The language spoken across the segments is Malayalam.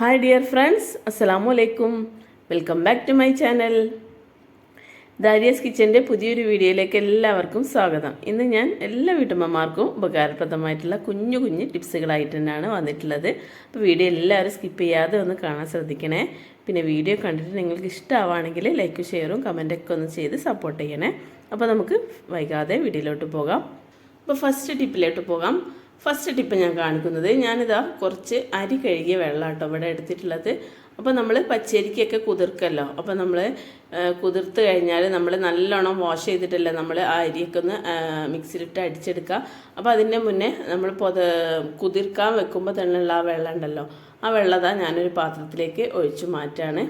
ഹായ് ഡിയർ ഫ്രണ്ട്സ് അസ്സലാമു അലൈക്കും welcome back to my channel Darius കിച്ചന്റെ പുതിയൊരു വീഡിയോയിലേക്ക് എല്ലാവർക്കും സ്വാഗതം. ഇന്ന് ഞാൻ എല്ലാ വീട്ടമ്മമാർക്കും ഉപകാരപ്രദമായിട്ടുള്ള കുഞ്ഞു കുഞ്ഞു ടിപ്സുകളായിട്ട് തന്നെയാണ് വന്നിട്ടുള്ളത്. അപ്പോൾ വീഡിയോ എല്ലാവരും സ്കിപ്പ് ചെയ്യാതെ ഒന്ന് കാണാൻ ശ്രദ്ധിക്കണേ. പിന്നെ വീഡിയോ കണ്ടിട്ട് നിങ്ങൾക്ക് ഇഷ്ടമാവുകയാണെങ്കിൽ ലൈക്കും ഷെയറും കമന്റൊക്കെ ഒന്ന് ചെയ്ത് സപ്പോർട്ട് ചെയ്യണേ. അപ്പോൾ നമുക്ക് വൈകാതെ വീഡിയോയിലോട്ട് പോകാം. അപ്പോൾ ഫസ്റ്റ് ടിപ്പിലോട്ട് പോകാം. ഫസ്റ്റ് ടിപ്പ് ഞാൻ കാണിക്കുന്നത്. ഞാനിതാ കുറച്ച് അരി കഴുകിയ വെള്ളം കേട്ടോ ഇവിടെ എടുത്തിട്ടുള്ളത്. അപ്പോൾ നമ്മൾ പച്ചരിക്കൊക്കെ കുതിർക്കല്ലോ. അപ്പോൾ നമ്മൾ കുതിർത്ത് കഴിഞ്ഞാൽ നമ്മൾ നല്ലോണം വാഷ് ചെയ്തിട്ടല്ലേ നമ്മൾ ആ അരിയൊക്കെ ഒന്ന് മിക്സിയിലിട്ട് അടിച്ചെടുക്കുക അപ്പോൾ അതിന്റെ മുന്നേ നമ്മൾ പൊത കുതിർക്കാൻ വെക്കുമ്പോൾ തന്നെയുള്ള ആ വെള്ളം ഉണ്ടല്ലോ. ആ വെള്ളതാ ഞാനൊരു പാത്രത്തിലേക്ക് ഒഴിച്ചു മാറ്റാണ്.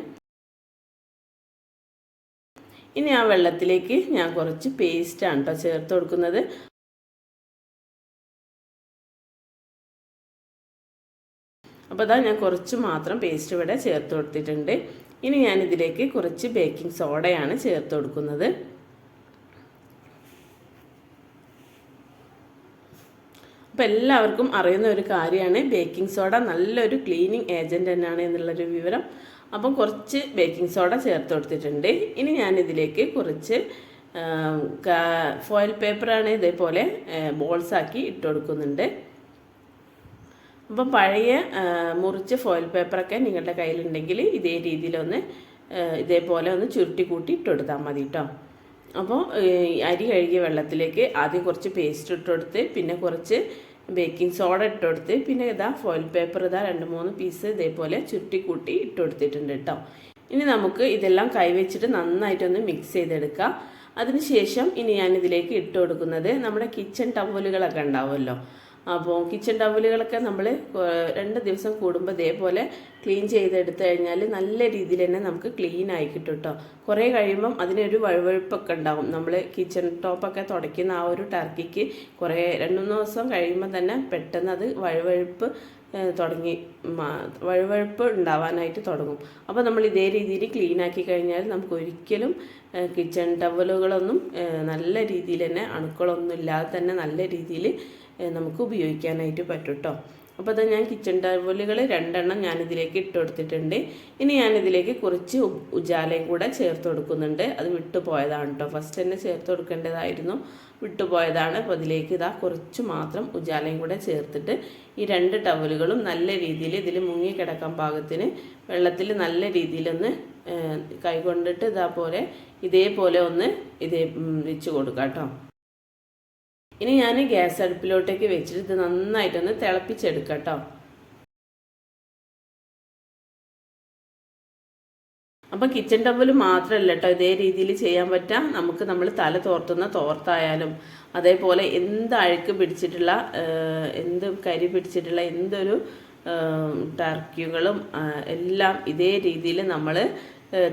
ഇനി ആ വെള്ളത്തിലേക്ക് ഞാൻ കുറച്ച് പേസ്റ്റാണ് കേട്ടോ ചേർത്ത് കൊടുക്കുന്നത്. അപ്പോൾ അതാ ഞാൻ കുറച്ച് മാത്രം പേസ്റ്റ് ഇവിടെ ചേർത്ത് കൊടുത്തിട്ടുണ്ട്. ഇനി ഞാൻ ഇതിലേക്ക് കുറച്ച് ബേക്കിംഗ് സോഡയാണ് ചേർത്ത് കൊടുക്കുന്നത്. അപ്പോൾ എല്ലാവർക്കും അറിയുന്ന ഒരു കാര്യമാണ് ബേക്കിംഗ് സോഡ നല്ലൊരു ക്ലീനിങ് ഏജന്റ് തന്നെയാണ് എന്നുള്ളൊരു വിവരം. അപ്പം കുറച്ച് ബേക്കിംഗ് സോഡ ചേർത്ത് കൊടുത്തിട്ടുണ്ട്. ഇനി ഞാനിതിലേക്ക് കുറച്ച് ഫോയിൽ പേപ്പറാണ് ഇതേപോലെ ബോൾസാക്കി ഇട്ട് കൊടുക്കുന്നുണ്ട്. അപ്പം പഴയ മുറിച്ച ഫോയിൽ പേപ്പറൊക്കെ നിങ്ങളുടെ കയ്യിലുണ്ടെങ്കിൽ ഇതേ രീതിയിലൊന്ന് ഇതേപോലെ ഒന്ന് ചുരുട്ടി കൂട്ടി ഇട്ടെടുത്താൽ മതി കേട്ടോ അപ്പോൾ അരി കഴുകിയ വെള്ളത്തിലേക്ക് ആദ്യം കുറച്ച് പേസ്റ്റ് ഇട്ടെടുത്ത് പിന്നെ കുറച്ച് ബേക്കിംഗ് സോഡ ഇട്ടെടുത്ത് പിന്നെ ഇതാ ഫോയിൽ പേപ്പർ ഇതാ രണ്ട് മൂന്ന് പീസ് ഇതേപോലെ ചുരുട്ടി കൂട്ടി ഇട്ടെടുത്തിട്ടുണ്ട് കേട്ടോ ഇനി നമുക്ക് ഇതെല്ലാം കൈവച്ചിട്ട് നന്നായിട്ടൊന്ന് മിക്സ് ചെയ്തെടുക്കാം അതിനുശേഷം ഇനി ഞാനിതിലേക്ക് ഇട്ട് കൊടുക്കുന്നത് നമ്മുടെ കിച്ചൺ ടവലുകളൊക്കെ ഉണ്ടാവുമല്ലോ. അപ്പോൾ കിച്ചൺ ടവലുകളൊക്കെ നമ്മൾ രണ്ട് ദിവസം കൂടുമ്പോൾ ഇതേപോലെ ക്ലീൻ ചെയ്തെടുത്തു കഴിഞ്ഞാൽ നല്ല രീതിയിൽ തന്നെ നമുക്ക് ക്ലീൻ ആയി കിട്ടും കേട്ടോ കുറേ കഴിയുമ്പം അതിനൊരു വഴുവഴുപ്പൊക്കെ ഉണ്ടാവും. നമ്മൾ കിച്ചൺ ടോപ്പൊക്കെ തുടയ്ക്കുന്ന ആ ഒരു ടർക്കിക്ക് കുറേ രണ്ട് മൂന്ന് ദിവസം കഴിയുമ്പോൾ തന്നെ പെട്ടെന്ന് അത് വഴുവഴുപ്പ് തുടങ്ങി വഴുവഴുപ്പ് ഉണ്ടാവാനായിട്ട് തുടങ്ങും. അപ്പോൾ നമ്മൾ ഇതേ രീതിയിൽ ക്ലീൻ ആക്കി കഴിഞ്ഞാൽ നമുക്ക് ഒരിക്കലും കിച്ചൺ ടവലുകളൊന്നും നല്ല രീതിയിൽ തന്നെ അണുക്കളൊന്നും ഇല്ലാതെ തന്നെ നല്ല രീതിയിൽ നമുക്ക് ഉപയോഗിക്കാനായിട്ട് പറ്റും കേട്ടോ അപ്പോൾ അത് ഞാൻ കിച്ചൺ ടവലുകൾ രണ്ടെണ്ണം ഞാനിതിലേക്ക് ഇട്ട് കൊടുത്തിട്ടുണ്ട്. ഇനി ഞാനിതിലേക്ക് കുറച്ച് ഉജാലയും കൂടെ ചേർത്ത് കൊടുക്കുന്നുണ്ട്. അത് വിട്ടുപോയതാണ് കേട്ടോ ഫസ്റ്റ് തന്നെ ചേർത്ത് കൊടുക്കേണ്ടതായിരുന്നു. വിട്ടുപോയതാണ്. അപ്പോൾ അതിലേക്ക് ഇതാ കുറച്ച് മാത്രം ഉജാലയും കൂടെ ചേർത്തിട്ട് ഈ രണ്ട് ടവലുകളും നല്ല രീതിയിൽ ഇതിൽ മുങ്ങിക്കിടക്കാൻ പാകത്തിന് വെള്ളത്തിൽ നല്ല രീതിയിലൊന്ന് കൈകൊണ്ടിട്ട് ഇതാ പോലെ ഇതേപോലെ ഒന്ന് ഇതേ വെച്ച് കൊടുക്കാം കേട്ടോ ഇനി ഞാൻ ഗ്യാസ് അടുപ്പിലോട്ടേക്ക് വെച്ചിട്ട് ഇത് നന്നായിട്ടൊന്ന് തിളപ്പിച്ചെടുക്കാം കേട്ടോ അപ്പം കിച്ചൺ ടവൽ മാത്രമല്ല കേട്ടോ ഇതേ രീതിയിൽ ചെയ്യാൻ പറ്റാം. നമുക്ക് നമ്മൾ തല തോർത്തുന്ന തോർത്തായാലും അതേപോലെ എന്ത് അഴുക്ക് പിടിച്ചിട്ടുള്ള എന്ത് കരി പിടിച്ചിട്ടുള്ള എന്തൊരു ടർക്കികളും എല്ലാം ഇതേ രീതിയിൽ നമ്മൾ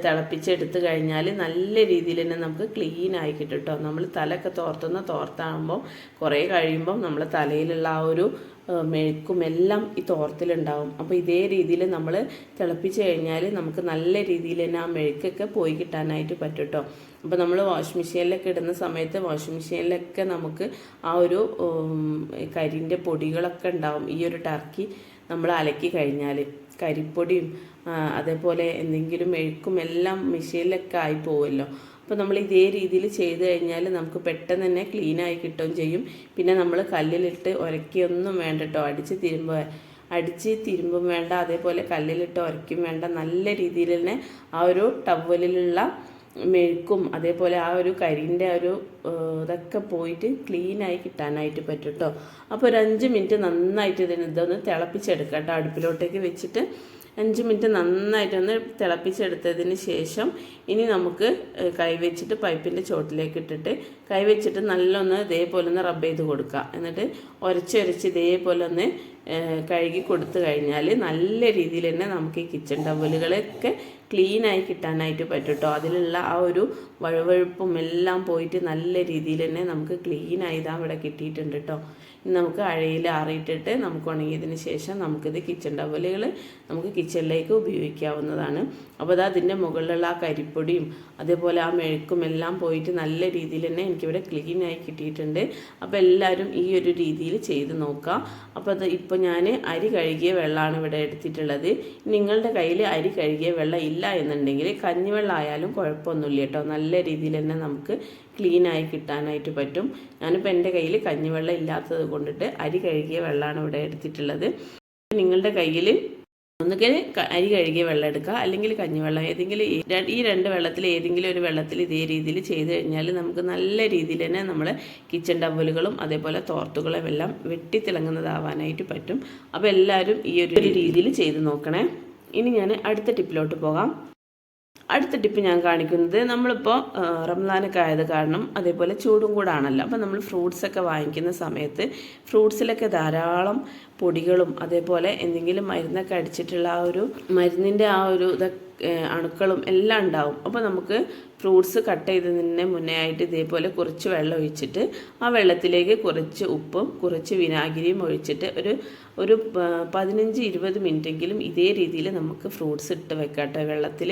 തിളപ്പിച്ചെടുത്ത് കഴിഞ്ഞാൽ നല്ല രീതിയിൽ തന്നെ നമുക്ക് ക്ലീൻ ആയി കിട്ടും കേട്ടോ നമ്മൾ തലയൊക്കെ തോർത്തുന്ന തോർത്താകുമ്പോൾ കുറേ കഴിയുമ്പം നമ്മൾ തലയിലുള്ള ആ ഒരു മെഴുക്കും എല്ലാം ഈ തോർത്തിലുണ്ടാവും. അപ്പോൾ ഇതേ രീതിയിൽ നമ്മൾ തിളപ്പിച്ച് കഴിഞ്ഞാൽ നമുക്ക് നല്ല രീതിയിൽ തന്നെ ആ മെഴുക്കൊക്കെ പോയി കിട്ടാനായിട്ട് പറ്റും കേട്ടോ അപ്പോൾ നമ്മൾ വാഷിംഗ് മെഷീനിലൊക്കെ ഇടുന്ന സമയത്ത് വാഷിംഗ് മെഷീനിലൊക്കെ നമുക്ക് ആ ഒരു കരിന്റെ പൊടികളൊക്കെ ഉണ്ടാവും ഈ ഒരു ടർക്കി നമ്മൾ അലക്കി കഴിഞ്ഞാൽ കരിപ്പൊടിയും അതേപോലെ എന്തെങ്കിലും മെഴുക്കും എല്ലാം മെഷീനിലൊക്കെ ആയി പോവുമല്ലോ അപ്പോൾ നമ്മൾ ഇതേ രീതിയിൽ ചെയ്ത് കഴിഞ്ഞാൽ നമുക്ക് പെട്ടെന്ന് തന്നെ ക്ലീനായി കിട്ടുകയും ചെയ്യും. പിന്നെ നമ്മൾ കല്ലിലിട്ട് ഉരക്കിയൊന്നും വേണ്ട കേട്ടോ അടിച്ച് തിരുമ്പോൾ അടിച്ച് തിരുമ്പും വേണ്ട. അതേപോലെ കല്ലിലിട്ട് ഉരയ്ക്കും വേണ്ട. നല്ല രീതിയിൽ തന്നെ ആ ഒരു ടവലിലുള്ള മെഴുക്കും അതേപോലെ ആ ഒരു കരിന്റെ ഒരു ഇതൊക്കെ പോയിട്ട് ക്ലീനായി കിട്ടാനായിട്ട് പറ്റും കേട്ടോ അപ്പോൾ ഒരു അഞ്ച് മിനിറ്റ് നന്നായിട്ട് ഇതിന് ഇതൊന്ന് തിളപ്പിച്ചെടുക്കാം കേട്ടോ അടുപ്പിലോട്ടേക്ക് വെച്ചിട്ട് അഞ്ച് മിനിറ്റ് നന്നായിട്ടൊന്ന് തിളപ്പിച്ചെടുത്തതിന് ശേഷം ഇനി നമുക്ക് കൈവച്ചിട്ട് പൈപ്പിന്റെ ചോട്ടിലേക്ക് ഇട്ടിട്ട് കൈവച്ചിട്ട് നല്ലൊന്ന് ഇതേപോലെ ഒന്ന് റബ്ബ് ചെയ്ത് കൊടുക്കുക എന്നിട്ട് ഉരച്ചൊരച്ച് ഇതേപോലെ ഒന്ന് കഴുകി കൊടുത്തു കഴിഞ്ഞാൽ നല്ല രീതിയിൽ തന്നെ നമുക്ക് ഈ കിച്ചൺ ടവലുകളൊക്കെ ക്ലീനായി കിട്ടാനായിട്ട് പറ്റും കേട്ടോ അതിലുള്ള ആ ഒരു വഴുവഴുപ്പും എല്ലാം പോയിട്ട് നല്ല രീതിയിൽ തന്നെ നമുക്ക് ക്ലീനായി ഇതാ ഇവിടെ കിട്ടിയിട്ടുണ്ട് കേട്ടോ നമുക്ക് അഴയിൽ ആറിയിട്ടിട്ട് നമുക്ക് ഉണങ്ങിയതിന് ശേഷം നമുക്കിത് കിച്ചൺ ടവലുകൾ നമുക്ക് കിച്ചണിലേക്ക് ഉപയോഗിക്കാവുന്നതാണ്. അപ്പോൾ അത് അതിന്റെ മുകളിലുള്ള ആ കരിപ്പൊടിയും അതേപോലെ ആ മെഴുക്കും എല്ലാം പോയിട്ട് നല്ല രീതിയിൽ തന്നെ എനിക്കിവിടെ ക്ലീൻ ആയി കിട്ടിയിട്ടുണ്ട്. അപ്പോൾ എല്ലാവരും ഈ ഒരു രീതിയിൽ ചെയ്ത് നോക്കുക അപ്പോൾ അത് ഇപ്പോൾ ഞാൻ അരി കഴുകിയ വെള്ളമാണ് ഇവിടെ എടുത്തിട്ടുള്ളത്. നിങ്ങളുടെ കയ്യിൽ അരി കഴുകിയ വെള്ളം ഇല്ല എന്നുണ്ടെങ്കിൽ കഞ്ഞിവെള്ളം ആയാലും കുഴപ്പമൊന്നുമില്ല കേട്ടോ. നല്ല രീതിയിൽ തന്നെ നമുക്ക് ക്ലീനായി കിട്ടാനായിട്ട് പറ്റും. ഞാനിപ്പോൾ എന്റെ കയ്യിൽ കഞ്ഞിവെള്ളം ഇല്ലാത്തത് കൊണ്ടിട്ട് അരി കഴുകിയ വെള്ളമാണ് ഇവിടെ എടുത്തിട്ടുള്ളത്. നിങ്ങളുടെ കയ്യിൽ ഒന്നുകിൽ അരി കഴുകിയ വെള്ളം എടുക്കുക അല്ലെങ്കിൽ കഞ്ഞിവെള്ളം. ഏതെങ്കിലും ഈ രണ്ട് വെള്ളത്തിൽ ഏതെങ്കിലും ഒരു വെള്ളത്തിൽ ഇതേ രീതിയിൽ ചെയ്ത് കഴിഞ്ഞാൽ നമുക്ക് നല്ല രീതിയിൽ തന്നെ നമ്മൾ കിച്ചൺ ടബലുകളും അതേപോലെ തോർത്തുകളും എല്ലാം വെട്ടിത്തിളങ്ങുന്നതാവാനായിട്ട് പറ്റും. അപ്പോൾ എല്ലാവരും ഈ ഒരു രീതിയിൽ ചെയ്ത് നോക്കണേ. ഇനി ഞാൻ അടുത്ത ടിപ്പിലോട്ട് പോകാം. അടുത്ത ടിപ്പ് ഞാൻ കാണിക്കുന്നത് നമ്മളിപ്പോൾ റംസാനൊക്കെ ആയത് കാരണം അതേപോലെ ചൂടും കൂടാണല്ലോ. അപ്പോൾ നമ്മൾ ഫ്രൂട്ട്സൊക്കെ വാങ്ങിക്കുന്ന സമയത്ത് ഫ്രൂട്ട്സിലൊക്കെ ധാരാളം പൊടികളും അതേപോലെ എന്തെങ്കിലും മരുന്നൊക്കെ അടിച്ചിട്ടുള്ള ആ ഒരു മരുന്നിന്റെ ആ ഒരു ഇതൊക്കെ അണുക്കളും എല്ലാം ഉണ്ടാവും. അപ്പോൾ നമുക്ക് ഫ്രൂട്ട്സ് കട്ട് ചെയ്തതിന് മുന്നേ ആയിട്ട് ഇതേപോലെ കുറച്ച് വെള്ളം ഒഴിച്ചിട്ട് ആ വെള്ളത്തിലേക്ക് കുറച്ച് ഉപ്പും കുറച്ച് വിനാഗിരിയും ഒഴിച്ചിട്ട് ഒരു ഒരു പതിനഞ്ച് ഇരുപത് മിനിറ്റെങ്കിലും ഇതേ രീതിയിൽ നമുക്ക് ഫ്രൂട്ട്സ് ഇട്ട് വെക്കാട്ടെ വെള്ളത്തിൽ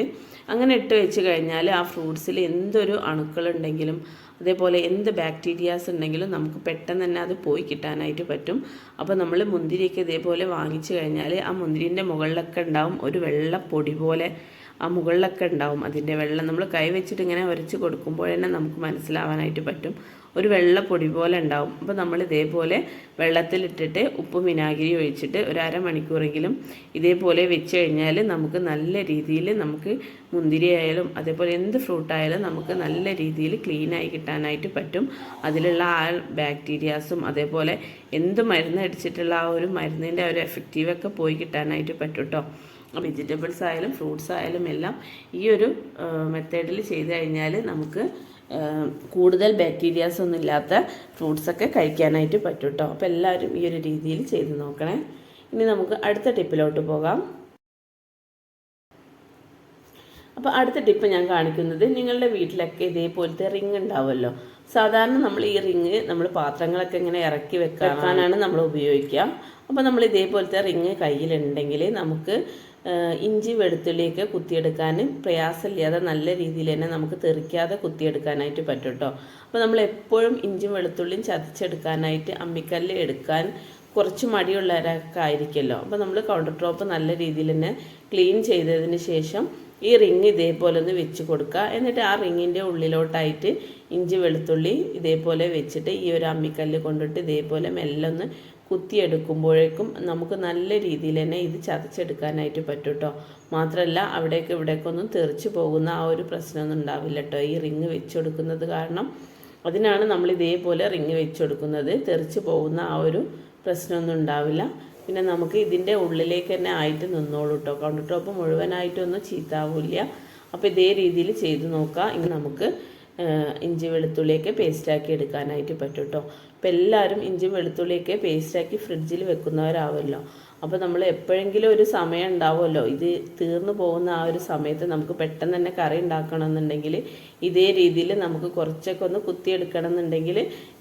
അങ്ങനെ ഇട്ട് വെച്ച് കഴിഞ്ഞാൽ ആ ഫ്രൂട്ട്സിൽ എന്തൊരു അണുക്കളുണ്ടെങ്കിലും അതേപോലെ എന്ത് ബാക്ടീരിയാസ് ഉണ്ടെങ്കിലും നമുക്ക് പെട്ടെന്ന് തന്നെ അത് പോയി കിട്ടാനായിട്ട് പറ്റും. അപ്പോൾ നമ്മൾ മുന്തിരിയൊക്കെ ഇതേപോലെ വാങ്ങിച്ചു കഴിഞ്ഞാൽ ആ മുന്തിരിന്റെ മുകളിലൊക്കെ ഉണ്ടാവും ഒരു വെള്ള പൊടി പോലെ ആ മുകളിലൊക്കെ ഉണ്ടാവും. അതിന്റെ വെള്ളം നമ്മൾ കൈ വെച്ചിട്ട് ഇങ്ങനെ ഉരച്ച് കൊടുക്കുമ്പോൾ തന്നെ നമുക്ക് മനസ്സിലാവാനായിട്ട് പറ്റും. ഒരു വെള്ളപ്പൊടി പൊടി പോലെ ഉണ്ടാവും. അപ്പോൾ നമ്മൾ ഇതേപോലെ വെള്ളത്തിലിട്ടിട്ട് ഉപ്പും വിനാഗിരി ഒഴിച്ചിട്ട് ഒരു അരമണിക്കൂറെങ്കിലും ഇതേപോലെ വെച്ച് കഴിഞ്ഞാൽ നമുക്ക് നല്ല രീതിയിൽ നമുക്ക് മുന്തിരി ആയാലും അതേപോലെ എന്ത് ഫ്രൂട്ടായാലും നമുക്ക് നല്ല രീതിയിൽ ക്ലീനായി കിട്ടാനായിട്ട് പറ്റും. അതിലുള്ള ആ ബാക്ടീരിയാസും അതേപോലെ എന്ത് മരുന്ന് അടിച്ചിട്ടുള്ള ആ ഒരു മരുന്നിന്റെ ഒരു എഫക്റ്റീവൊക്കെ പോയി കിട്ടാനായിട്ട് പറ്റും കേട്ടോ വെജിറ്റബിൾസ് ആയാലും ഫ്രൂട്ട്സ് ആയാലും എല്ലാം ഈ ഒരു മെത്തേഡിൽ ചെയ്ത് കഴിഞ്ഞാൽ നമുക്ക് കൂടുതൽ ബാക്ടീരിയാസ് ഒന്നും ഇല്ലാത്ത ഫ്രൂട്ട്സൊക്കെ കഴിക്കാനായിട്ട് പറ്റും കേട്ടോ അപ്പോൾ എല്ലാവരും ഈ ഒരു രീതിയിൽ ചെയ്ത് നോക്കണേ. ഇനി നമുക്ക് അടുത്ത ടിപ്പിലോട്ട് പോകാം. അപ്പോൾ അടുത്ത ടിപ്പ് ഞാൻ കാണിക്കുന്നത് നിങ്ങളുടെ വീട്ടിലൊക്കെ ഇതേപോലത്തെ റിങ് ഉണ്ടാവുമല്ലോ. സാധാരണ നമ്മൾ ഈ റിങ് നമ്മൾ പാത്രങ്ങളൊക്കെ ഇങ്ങനെ ഇറക്കി വെക്കാനാണ് നമ്മൾ ഉപയോഗിക്കുക. അപ്പോൾ നമ്മൾ ഇതേപോലത്തെ റിങ് കയ്യിലുണ്ടെങ്കിൽ നമുക്ക് ഇഞ്ചി വെളുത്തുള്ളിയൊക്കെ കുത്തിയെടുക്കാൻ പ്രയാസമില്ലാതെ നല്ല രീതിയിൽ തന്നെ നമുക്ക് തെറിക്കാതെ കുത്തിയെടുക്കാനായിട്ട് പറ്റും കേട്ടോ. അപ്പോൾ നമ്മൾ എപ്പോഴും ഇഞ്ചിയും വെളുത്തുള്ളിയും ചതച്ചെടുക്കാനായിട്ട് അമ്മിക്കല്ല് എടുക്കാൻ കുറച്ച് മടിയുള്ളവരൊക്കെ ആയിരിക്കുമല്ലോ. അപ്പോൾ നമ്മൾ കൗണ്ടർ ടോപ്പ് നല്ല രീതിയിൽ തന്നെ ക്ലീൻ ചെയ്തതിന് ശേഷം ഈ റിങ് ഇതേപോലെ ഒന്ന് വെച്ച് കൊടുക്കുക. എന്നിട്ട് ആ റിങ്ങിന്റെ ഉള്ളിലോട്ടായിട്ട് ഇഞ്ചി വെളുത്തുള്ളി ഇതേപോലെ വെച്ചിട്ട് ഈ ഒരു അമ്മിക്കല്ല് കൊണ്ടിട്ട് ഇതേപോലെ മെല്ലെ ഒന്ന് കുത്തിയെടുക്കുമ്പോഴേക്കും നമുക്ക് നല്ല രീതിയിൽ തന്നെ ഇത് ചതച്ചെടുക്കാനായിട്ട് പറ്റും കേട്ടോ മാത്രമല്ല അവിടേക്ക് ഇവിടേക്കൊന്നും തെറിച്ച് പോകുന്ന ആ ഒരു പ്രശ്നമൊന്നും ഉണ്ടാവില്ല കേട്ടോ ഈ റിങ് വെച്ചെടുക്കുന്നത് കാരണം അതിനാണ് നമ്മൾ ഇതേപോലെ റിങ് വെച്ചെടുക്കുന്നത്. തെറിച്ച് പോകുന്ന ആ ഒരു പ്രശ്നമൊന്നും ഉണ്ടാവില്ല. പിന്നെ നമുക്ക് ഇതിന്റെ ഉള്ളിലേക്ക് തന്നെ ആയിട്ട് നിന്നോളൂ കേട്ടോ കൗണ്ടർ ടോപ്പ് മുഴുവനായിട്ടൊന്നും ചീത്താവില്ല. അപ്പോൾ ഇതേ രീതിയിൽ ചെയ്ത് നോക്കാം. ഇനി നമുക്ക് ഇഞ്ചി വെളുത്തുള്ളിയൊക്കെ പേസ്റ്റാക്കി എടുക്കാനായിട്ട് പറ്റും കേട്ടോ അപ്പോൾ എല്ലാവരും ഇഞ്ചി വെളുത്തുള്ളിയൊക്കെ പേസ്റ്റാക്കി ഫ്രിഡ്ജിൽ വെക്കുന്നവരാവുമല്ലോ അപ്പോൾ നമ്മൾ എപ്പോഴെങ്കിലും ഒരു സമയം ഉണ്ടാവുമല്ലോ. ഇത് തീർന്നു പോകുന്ന ആ ഒരു സമയത്ത് നമുക്ക് പെട്ടെന്ന് തന്നെ കറി ഉണ്ടാക്കണമെന്നുണ്ടെങ്കിൽ ഇതേ രീതിയിൽ നമുക്ക് കുറച്ചൊക്കെ ഒന്ന് കുത്തിയെടുക്കണം എന്നുണ്ടെങ്കിൽ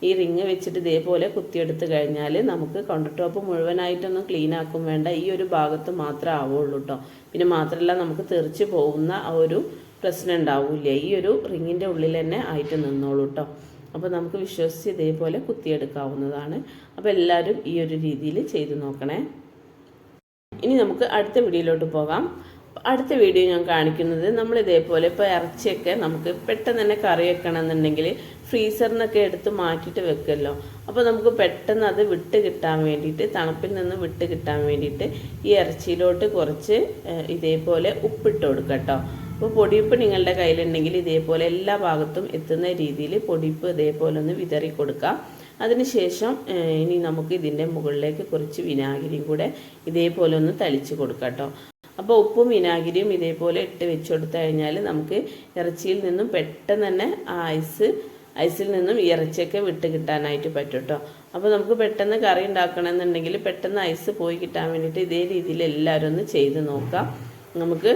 ഈ റിങ് വെച്ചിട്ട് ഇതേപോലെ കുത്തിയെടുത്ത് കഴിഞ്ഞാൽ നമുക്ക് കൗണ്ടർ ടോപ്പ് മുഴുവനായിട്ടൊന്നും ക്ലീൻ ആക്കും വേണ്ട. ഈ ഒരു ഭാഗത്ത് മാത്രമേ ആവുള്ളൂ കേട്ടോ പിന്നെ മാത്രമല്ല നമുക്ക് തെറിച്ച് പോകുന്ന ആ ഒരു പ്രശ്നം ഉണ്ടാവില്ല. ഈ ഒരു റിങ്ങിന്റെ ഉള്ളിൽ തന്നെ ആയിട്ട് നിന്നോളൂ കേട്ടോ അപ്പോൾ നമുക്ക് വിശ്വസിച്ച് ഇതേപോലെ കുത്തിയെടുക്കാവുന്നതാണ്. അപ്പോൾ എല്ലാവരും ഈ ഒരു രീതിയിൽ ചെയ്തു നോക്കണേ. ഇനി നമുക്ക് അടുത്ത വീഡിയോയിലോട്ട് പോകാം. അടുത്ത വീഡിയോ ഞാൻ കാണിക്കുന്നത് നമ്മൾ ഇതേപോലെ ഇപ്പോൾ ഇറച്ചിയൊക്കെ നമുക്ക് പെട്ടെന്ന് തന്നെ കറി വെക്കണം എന്നുണ്ടെങ്കിൽ ഫ്രീസറിനൊക്കെ എടുത്ത് മാറ്റിയിട്ട് വെക്കുമല്ലോ. അപ്പോൾ നമുക്ക് പെട്ടെന്ന് അത് വിട്ട് കിട്ടാൻ വേണ്ടിയിട്ട് തണുപ്പിൽ നിന്ന് വിട്ട് കിട്ടാൻ വേണ്ടിയിട്ട് ഈ ഇറച്ചിയിലോട്ട് കുറച്ച് ഇതേപോലെ ഉപ്പിട്ട് കൊടുക്കാം കേട്ടോ. അപ്പോൾ പൊടിയുപ്പ് നിങ്ങളുടെ കയ്യിലുണ്ടെങ്കിൽ ഇതേപോലെ എല്ലാ ഭാഗത്തും എത്തുന്ന രീതിയിൽ പൊടിപ്പ് ഇതേപോലെ ഒന്ന് വിതറി കൊടുക്കാം. അതിനുശേഷം ഇനി നമുക്ക് ഇതിന്റെ മുകളിലേക്ക് കുറച്ച് വിനാഗിരിയും കൂടെ ഇതേപോലെ ഒന്ന് തളിച്ച് കൊടുക്കാം കേട്ടോ. അപ്പോൾ ഉപ്പും വിനാഗിരിയും ഇതേപോലെ ഇട്ട് വെച്ച് കൊടുത്തു കഴിഞ്ഞാൽ നമുക്ക് ഇറച്ചിയിൽ നിന്നും പെട്ടെന്ന് തന്നെ ആ ഐസ് ഐസിൽ നിന്നും ഇറച്ചിയൊക്കെ വിട്ട് കിട്ടാനായിട്ട് പറ്റും കേട്ടോ. അപ്പോൾ നമുക്ക് പെട്ടെന്ന് കറി ഉണ്ടാക്കണമെന്നുണ്ടെങ്കിൽ പെട്ടെന്ന് ഐസ് പോയി കിട്ടാൻ വേണ്ടിയിട്ട് ഇതേ രീതിയിൽ എല്ലാവരും ഒന്ന് ചെയ്ത് നോക്കാം. നമുക്ക്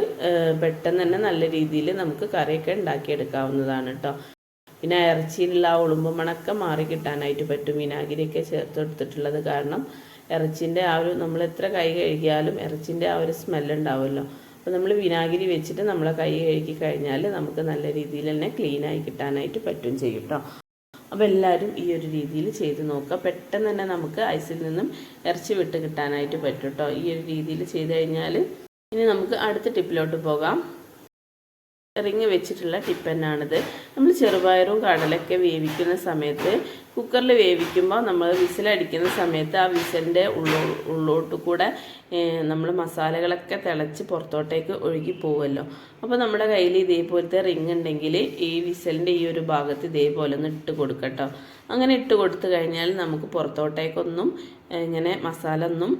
പെട്ടെന്ന് തന്നെ നല്ല രീതിയിൽ നമുക്ക് കറിയൊക്കെ ഉണ്ടാക്കിയെടുക്കാവുന്നതാണ് കേട്ടോ പിന്നെ ഇറച്ചിയിലുള്ള ആ ഉളുമ്പ് മണക്കം മാറി കിട്ടാനായിട്ട് പറ്റും. വിനാഗിരിയൊക്കെ ചേർത്ത് കൊടുത്തിട്ടുള്ളത് കാരണം ഇറച്ചിന്റെ ആ ഒരു നമ്മൾ എത്ര കൈ കഴുകിയാലും ഇറച്ചിന്റെ ആ ഒരു സ്മെല്ലുണ്ടാവുമല്ലോ അപ്പോൾ നമ്മൾ വിനാഗിരി വെച്ചിട്ട് നമ്മളെ കൈ കഴുകി കഴിഞ്ഞാൽ നമുക്ക് നല്ല രീതിയിൽ തന്നെ ക്ലീനായി കിട്ടാനായിട്ട് പറ്റും ചെയ്യും കേട്ടോ അപ്പോൾ എല്ലാവരും ഈ ഒരു രീതിയിൽ ചെയ്ത് നോക്കുക. പെട്ടെന്ന് തന്നെ നമുക്ക് ഐസിൽ നിന്നും ഇറച്ചി വിട്ട് കിട്ടാനായിട്ട് പറ്റും കേട്ടോ ഈ ഒരു രീതിയിൽ ചെയ്ത് കഴിഞ്ഞാൽ ഇനി നമുക്ക് അടുത്ത ടിപ്പിലോട്ട് പോകാം. റിങ് വെച്ചിട്ടുള്ള ടിപ്പ് തന്നെയാണിത് നമ്മൾ ചെറുപയറും കടലൊക്കെ വേവിക്കുന്ന സമയത്ത് കുക്കറിൽ വേവിക്കുമ്പോൾ നമ്മൾ വിസിലടിക്കുന്ന സമയത്ത് ആ വിസലിന്റെ ഉള്ളോ ഉള്ളോട്ട് കൂടെ നമ്മൾ മസാലകളൊക്കെ തിളച്ച് പുറത്തോട്ടേക്ക് ഒഴുകി പോവുമല്ലോ. അപ്പോൾ നമ്മുടെ കയ്യിൽ ഇതേപോലത്തെ റിങ് ഉണ്ടെങ്കിൽ ഈ വിസലിന്റെ ഈ ഒരു ഭാഗത്ത് ഇതേപോലെ ഒന്ന് ഇട്ട് കൊടുക്കട്ടോ അങ്ങനെ ഇട്ട് കൊടുത്തു കഴിഞ്ഞാൽ നമുക്ക് പുറത്തോട്ടേക്കൊന്നും ഇങ്ങനെ മസാല ഒന്നും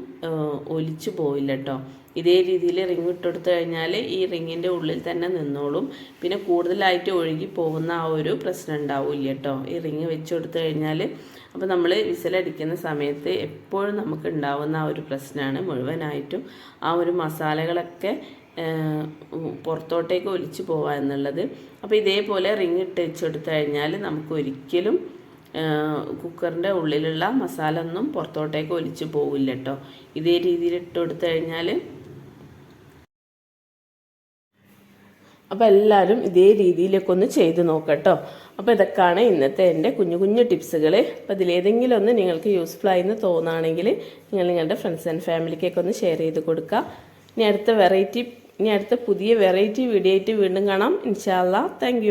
ഒലിച്ചു പോവില്ല കേട്ടോ. ഇതേ രീതിയിൽ റിങ് ഇട്ടെടുത്തു കഴിഞ്ഞാൽ ഈ റിങ്ങിന്റെ ഉള്ളിൽ തന്നെ നിന്നോളും. പിന്നെ കൂടുതലായിട്ട് ഒഴുകി പോകുന്ന ആ ഒരു പ്രശ്നം ഉണ്ടാവില്ല കേട്ടോ. ഈ റിങ് വെച്ച് കൊടുത്തു കഴിഞ്ഞാൽ അപ്പോൾ നമ്മൾ വിസിലടിക്കുന്ന സമയത്ത് എപ്പോഴും നമുക്ക് ഉണ്ടാവുന്ന ആ ഒരു പ്രശ്നമാണ് മുഴുവനായിട്ടും ആ ഒരു മസാലകളൊക്കെ പുറത്തോട്ടേക്ക് ഒലിച്ചു പോവുക എന്നുള്ളത്. അപ്പോൾ ഇതേപോലെ റിങ് ഇട്ട് വെച്ചെടുത്തു കഴിഞ്ഞാൽ നമുക്ക് ഒരിക്കലും കുക്കറിന്റെ ഉള്ളിലുള്ള മസാല ഒന്നും പുറത്തോട്ടേക്ക് ഒലിച്ചു പോവില്ല കേട്ടോ. ഇതേ രീതിയിൽ ഇട്ട് കൊടുത്തു കഴിഞ്ഞാൽ അപ്പോൾ എല്ലാവരും ഇതേ രീതിയിലൊക്കെ ഒന്ന് ചെയ്ത് നോക്കട്ടോ. അപ്പോൾ ഇതൊക്കെയാണ് ഇന്നത്തെ എന്റെ കുഞ്ഞു കുഞ്ഞു ടിപ്സുകൾ അപ്പോൾ ഇതിലേതെങ്കിലും ഒന്ന് നിങ്ങൾക്ക് യൂസ്ഫുൾ ആയി എന്ന് തോന്നുകയാണെങ്കിൽ നിങ്ങൾ നിങ്ങളുടെ ഫ്രണ്ട്സ് ആൻഡ് ഫാമിലിക്കൊക്കെ ഒന്ന് ഷെയർ ചെയ്ത് കൊടുക്കുക. ഇനി അടുത്ത വെറൈറ്റി ഇനി അടുത്ത പുതിയ വെറൈറ്റി വീഡിയോ ആയിട്ട് വീണ്ടും കാണാം. ഇൻഷാല്ല താങ്ക്